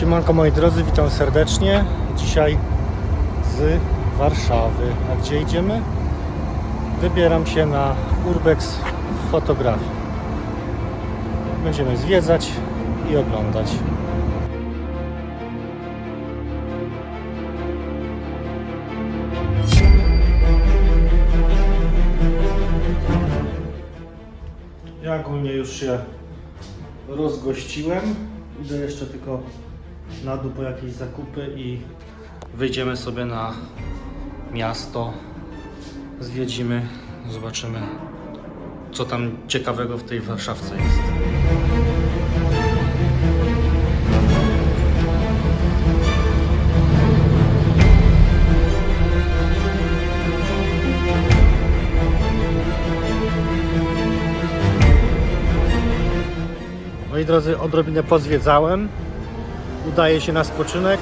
Siemanko moi drodzy, witam serdecznie. Dzisiaj z Warszawy. A gdzie idziemy? Wybieram się na Urbex fotografii. Będziemy zwiedzać i oglądać. Ja ogólnie już się rozgościłem. Idę jeszcze tylko na dół po jakieś zakupy i wyjdziemy sobie na miasto. Zwiedzimy, zobaczymy co tam ciekawego w tej Warszawce jest. Moi drodzy, odrobinę pozwiedzałem. Udaje się na spoczynek.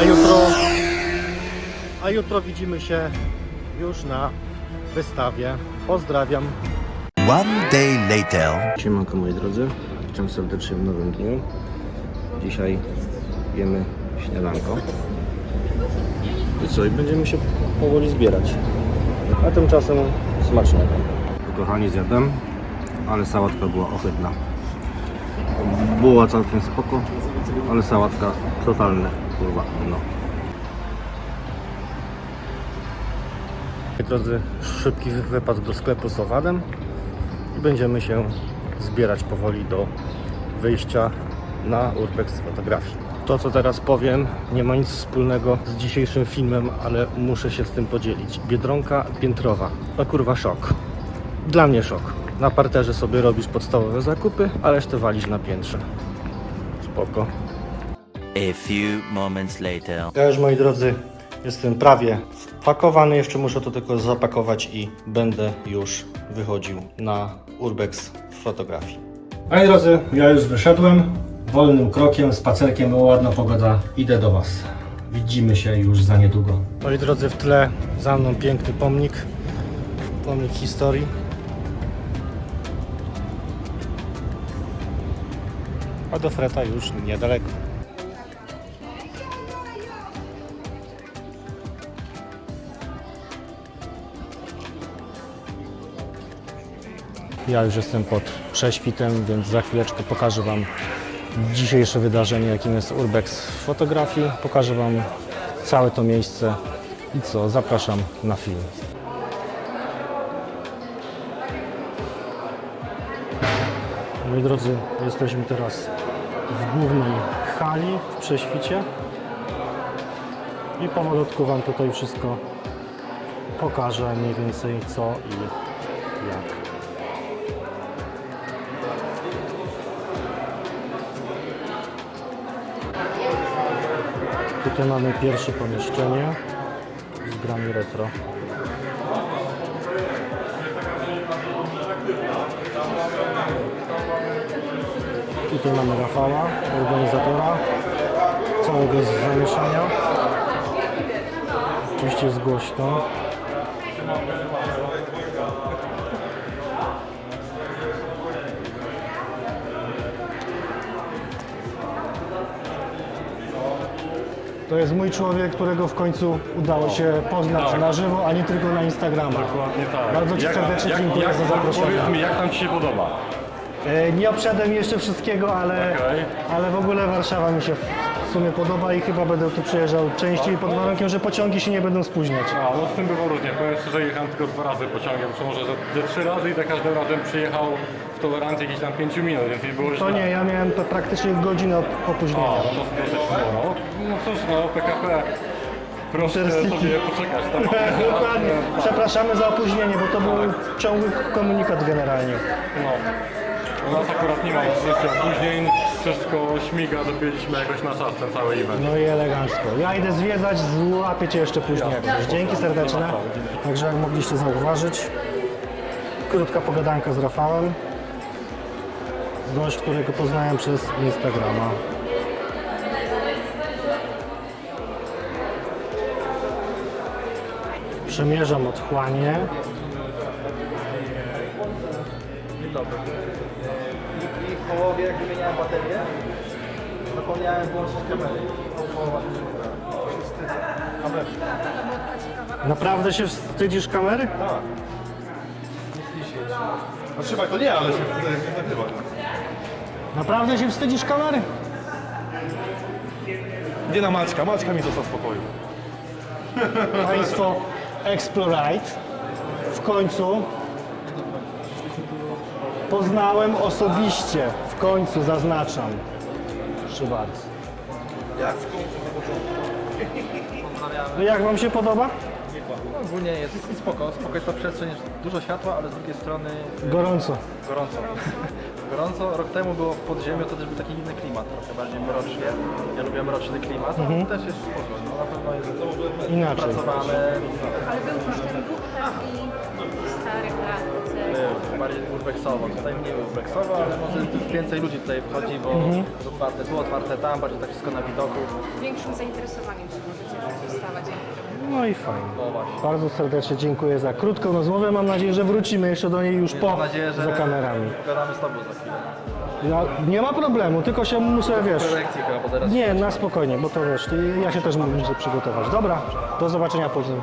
A jutro, a jutro widzimy się już na wystawie. Pozdrawiam. One day later. Siemanko moi drodzy, witam serdecznie w nowym dniu. Dzisiaj jemy śniadanko. I co, i będziemy się powoli zbierać. A tymczasem smacznego. Kochani, zjadłem, ale sałatka była ohydna. Była całkiem spoko, ale sałatka totalne, kurwa, no. Drodzy, szybki wypad do sklepu z owadem i będziemy się zbierać powoli do wyjścia na Urbex fotografii. To, co teraz powiem, nie ma nic wspólnego z dzisiejszym filmem, ale muszę się z tym podzielić. Biedronka piętrowa. To kurwa szok. Dla mnie szok. Na parterze sobie robisz podstawowe zakupy, a resztę walisz na piętrze. Spoko. A few moments later. Ja już moi drodzy jestem prawie spakowany, jeszcze muszę to tylko zapakować i będę już wychodził na Urbex fotografii. Moi drodzy, ja już wyszedłem wolnym krokiem, spacerkiem, ładna pogoda, idę do Was. Widzimy się już za niedługo. Moi drodzy, w tle za mną piękny pomnik, pomnik historii. A do Freta już niedaleko. Ja już jestem pod prześwitem, więc za chwileczkę pokażę Wam dzisiejsze wydarzenie, jakim jest Urbex w fotografii. Pokażę Wam całe to miejsce i co, zapraszam na film. Moi drodzy, jesteśmy teraz w głównej hali w prześwicie i powolutku Wam tutaj wszystko pokażę mniej więcej co i jak. Tutaj mamy pierwsze pomieszczenie z grami retro. Tutaj mamy Rafała, organizatora całego zamieszania. Oczywiście jest głośno. To jest mój człowiek, którego w końcu udało się poznać Tak. na żywo, a nie tylko na Instagramach. Dokładnie tak. Bardzo Ci Jak- serdecznie jak, dziękuję jak, za zaproszenie. Powiedz mi, jak tam Ci się podoba? E, Nie obszedłem jeszcze wszystkiego, ale, Okej. ale w ogóle Warszawa mi się w sumie podoba i chyba będę tu przyjeżdżał częściej pod warunkiem, że pociągi się nie będą spóźniać. A, no z tym było różnie. Powiem szczerze, jechałem tylko dwa razy pociągiem, czy może ze, ze trzy razy i za każdym razem przyjechał w tolerancji jakieś tam pięciu minut, więc nie było To źle. nie, ja miałem to praktycznie godzinę op- A, opóźnienia. no to dosyć sporo. No cóż, no PKP, proszę Intercity. sobie poczekać. Tam. Dokładnie. Przepraszamy za opóźnienie, bo to był ciągły komunikat generalnie. No. U nas akurat nie ma oczywiście opóźnień, wszystko śmiga, dobiliśmy jakoś na czas ten cały event. No i elegancko. Ja idę zwiedzać, złapię Cię jeszcze później. jakoś. Dzięki serdeczne. Także jak mogliście zauważyć, krótka pogadanka z Rafałem. Gość, którego poznałem przez Instagrama. Przemierzam otchłanie. I w połowie jak wymieniałem baterię, Zapomniałem włączyć kamery. Naprawdę się wstydzisz kamery? No trzymaj, to nie, ale się nie nagrywa. Naprawdę się wstydzisz kamery? Nie na Maćka, Maćka mi został w spokoju. Państwo Explorite w końcu poznałem osobiście, w końcu zaznaczam. Proszę bardzo. No jak Wam się podoba? Ogólnie jest spoko, spoko jest to przestrzeń, jest dużo światła, ale z drugiej strony Gorąco. gorąco. gorąco. Rok temu było w podziemiu, to też był taki inny klimat, trochę bardziej mrocznie. Ja lubię mroczny klimat, też jest spoko. No, na pewno jest Inaczej. pracowane, Ale był już ten duch taki bardziej urbexowo. Tutaj mniej urbexowo, ale może więcej ludzi tutaj wchodzi, bo jest otwarte, tu otwarte, tam, bardziej tak wszystko na widoku. Większym zainteresowaniem się możecie wystawa. No i fajnie. O właśnie. Bardzo serdecznie dziękuję za krótką rozmowę. Mam nadzieję, że wrócimy jeszcze do niej już po, Mam nadzieję, że za kamerami. gadamy z Tobą za chwilę. Ja, nie ma problemu, tylko się muszę, wiesz... Prelekcji chyba, bo zaraz... Nie, na spokojnie, bo to wiesz, ja się też muszę przygotować. Dobra, do zobaczenia później.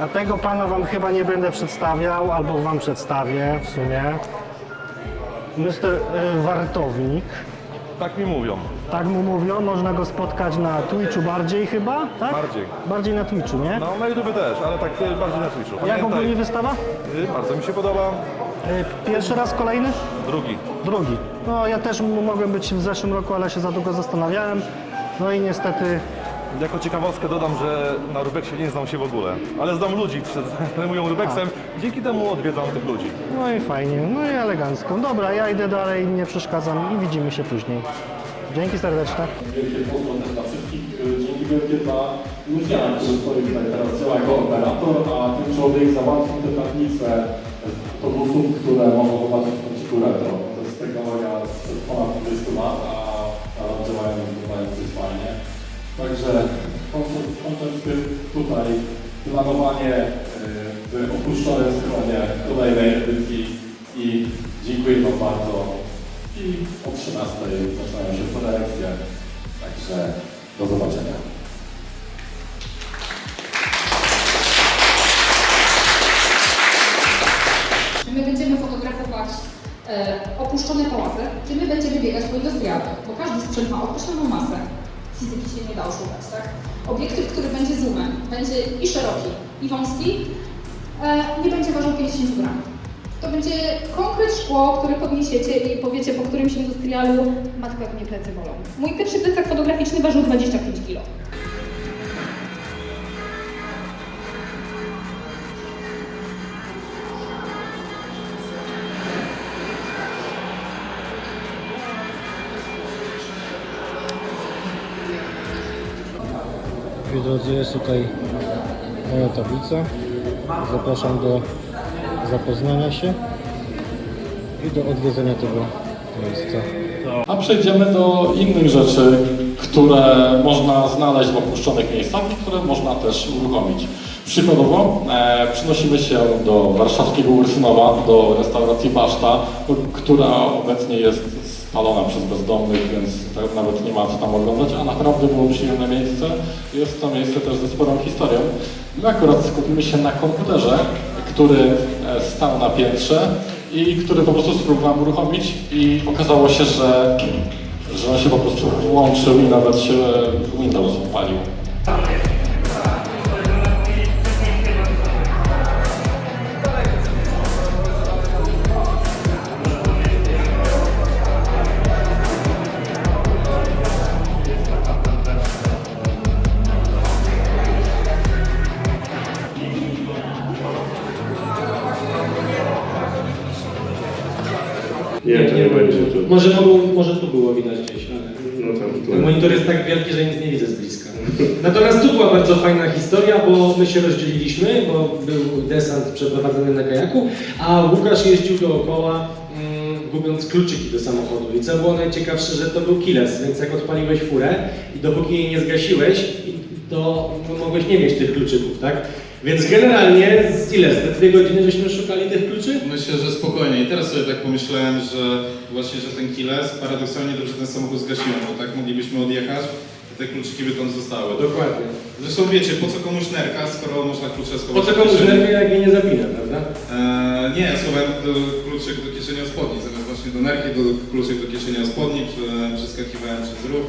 A tego pana wam chyba nie będę przedstawiał, albo wam przedstawię w sumie. Mr. y, Wartownik, Tak mi mówią. tak mu mówią, można go spotkać na Twitchu bardziej chyba, tak? Bardziej. Bardziej na Twitchu, nie? No na YouTube też, ale tak e, bardziej na Twitchu. Jak Pamiętaj, ogólnie wystawa? y, Bardzo mi się podoba. Y, Pierwszy raz, kolejny? Drugi. Drugi. No ja też m- mogłem być w zeszłym roku, ale się za długo zastanawiałem. No i niestety Jako ciekawostkę dodam, że na Rubeksie nie znam się w ogóle, ale znam ludzi, którzy trenują Rubeksem. Dzięki temu odwiedzam tych ludzi. No i fajnie, no i elegancko. Dobra, ja idę dalej, nie przeszkadzam i widzimy się później. Dzięki serdeczne. Wielkie pozdro też dla wszystkich. Dzięki wielkie dla Luciana, który stoi tutaj teraz działa jako operator, a ten człowiek załatwił tę tablicę autobusów, które mogą zobaczyć w kąciku retro. To jest technologia sprzed ponad 20 lat, a a działają fajnie. Także kończąc tym tutaj planowanie y, w opuszczonym schronie kolejnej edycji i dziękuję Wam bardzo. I o 13 zaczynają się prelekcje, także do zobaczenia. My będziemy fotografować e, opuszczone pałace, czy my będziemy biegać po industrialne, bo każdy sprzęt ma określoną masę. Fizyki się nie da oszukać, tak? Obiektyw, który będzie zoomem, będzie i szeroki, i wąski, e, nie będzie ważył 50 gram. To będzie konkret szkło, które podniesiecie i powiecie po którymś industrialu, matko jak mnie plecy bolą. Mój pierwszy plecak fotograficzny ważył 25 kg. Moi drodzy, jest tutaj moja tablica. Zapraszam do zapoznania się i do odwiedzenia tego miejsca. A przejdziemy do innych rzeczy, które można znaleźć w opuszczonych miejscach i które można też uruchomić. Przykładowo e, przenosimy się do warszawskiego Ursynowa, do restauracji Baszta, która obecnie jest spalona przez bezdomnych, więc tak nawet nie ma co tam oglądać, a naprawdę było przyjemne miejsce. Jest to miejsce też ze sporą historią. My akurat skupimy się na komputerze, który e, stał na piętrze i który po prostu spróbowałem uruchomić i okazało się, że, że on się po prostu włączył i nawet się Windows odpalił. Nie, to nie będzie tu. Może, mogło, może tu było widać gdzieś, ale No tam, ten monitor jest tak wielki, że nic nie widzę z bliska. Natomiast tu była bardzo fajna historia, bo my się rozdzieliliśmy, bo był desant przeprowadzony na kajaku, a Łukasz jeździł dookoła, mm, gubiąc kluczyki do samochodu. I co było najciekawsze, że to był kiles, więc jak odpaliłeś furę i dopóki jej nie zgasiłeś, to mogłeś nie mieć tych kluczyków, tak? Więc generalnie z ile? Z te dwie godziny żeśmy szukali tych kluczy? Myślę, że spokojnie. I teraz sobie tak pomyślałem, że właśnie, że ten Kiles, paradoksalnie dobrze ten samochód zgasiłem, bo tak moglibyśmy odjechać, to te kluczyki by tam zostały. Dokładnie. Zresztą wiecie, po co komuś nerka, skoro można klucze schować Po co komuś kieszeni? nerwy, jak je nie zapina, prawda? Eee, nie, schowałem do kluczyk do kieszeni od spodni, zamiast właśnie do nerki, do kluczyk do kieszeni od spodni, prze- przeskakiwałem przez rów.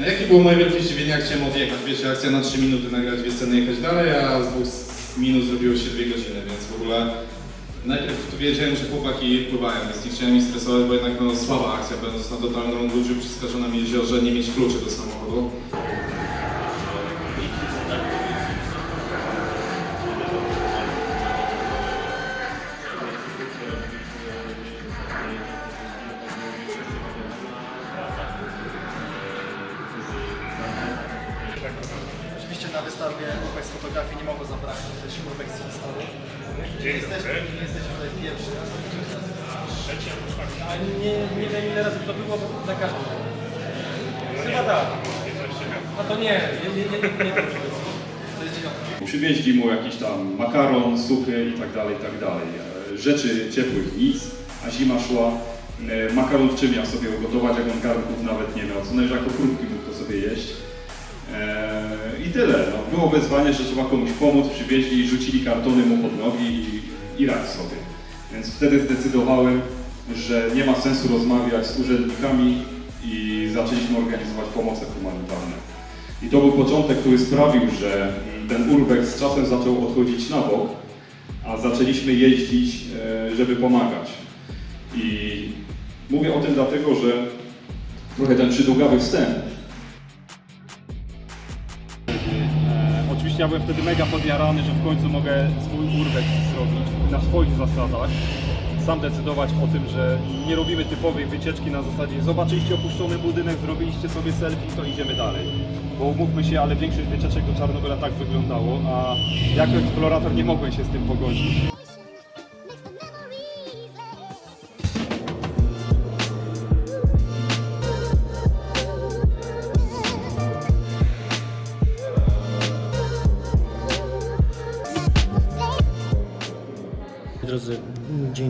A jakie było moje wielkie zdziwienie, jak chciałem odjechać, wiecie, akcja na 3 minuty, nagrać dwie sceny, jechać dalej, a z dwóch minut zrobiło się 2 godziny, więc w ogóle najpierw tu wiedziałem, że chłopaki wpływają, więc nie chciałem ich stresować, bo jednak no, słaba akcja, będąc na totalnym odludziu przy skażonym jeziorze, nie mieć kluczy do samochodu. Wystawie Urbex fotografii nie mogło zabraknąć też Urbex historii. Nie jesteśmy, nie jesteśmy tutaj pierwszy raz. Ale nie, nie wiem ile razy to było, bo na każdym. Chyba tak. A to nie, nie, nie, nie, nie, nie. To jest dziewiątka. Przywieźli mu jakiś tam makaron, suchy i tak dalej, i tak dalej. E, Rzeczy ciepłych nic, a zima szła. E, Makaron w czym miał sobie ugotować, jak on garnków nawet nie miał, co najwyżej jako chrupki mógł to sobie jeść. E, I tyle. No, było wezwanie, że trzeba komuś pomóc, przywieźli, rzucili kartony mu pod nogi i, i radź sobie. Więc wtedy zdecydowałem, że nie ma sensu rozmawiać z urzędnikami i zaczęliśmy organizować pomoce humanitarne. I to był początek, który sprawił, że ten urbex z czasem zaczął odchodzić na bok, a zaczęliśmy jeździć, e, żeby pomagać. I mówię o tym dlatego, że trochę ten przydługawy wstęp oczywiście ja byłem wtedy mega podjarany, że w końcu mogę swój urbex zrobić na swoich zasadach. Sam decydować o tym, że nie robimy typowej wycieczki na zasadzie zobaczyliście opuszczony budynek, zrobiliście sobie selfie, to idziemy dalej. Bo umówmy się, ale większość wycieczek do Czarnobyla tak wyglądało, a jako eksplorator nie mogłem się z tym pogodzić.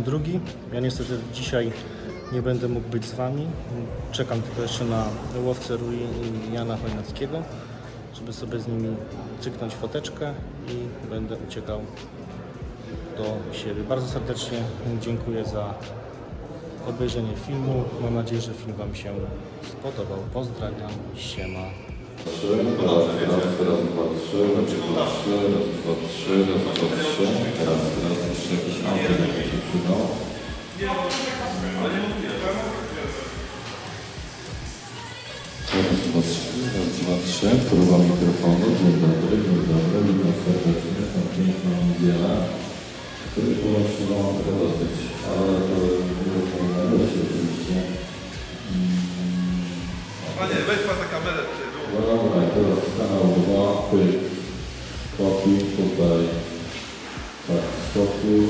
52. Ja niestety dzisiaj nie będę mógł być z Wami. Czekam tylko jeszcze na łowcę Rui i Jana Chojnackiego, żeby sobie z nimi cyknąć foteczkę i będę uciekał do siebie. Bardzo serdecznie dziękuję za obejrzenie filmu. Mam nadzieję, że film Wam się spodobał. Pozdrawiam, siema. 3, raz, raz, raz, dwa, trzy, raz, dwa, trzy, raz, dwa, trzy, raz, dwa, trzy, jakiś autor. Próba mikrofonu. Dzień dobry, dzień dobry. Witam serdecznie. Tam piękna niedziela, który połączył wam trochę dosyć, ale to nie się oczywiście. Panie, weź pan na kamerę. No dobra, teraz kanał 2, pyk, kopiuj tutaj, tak, stopiuj,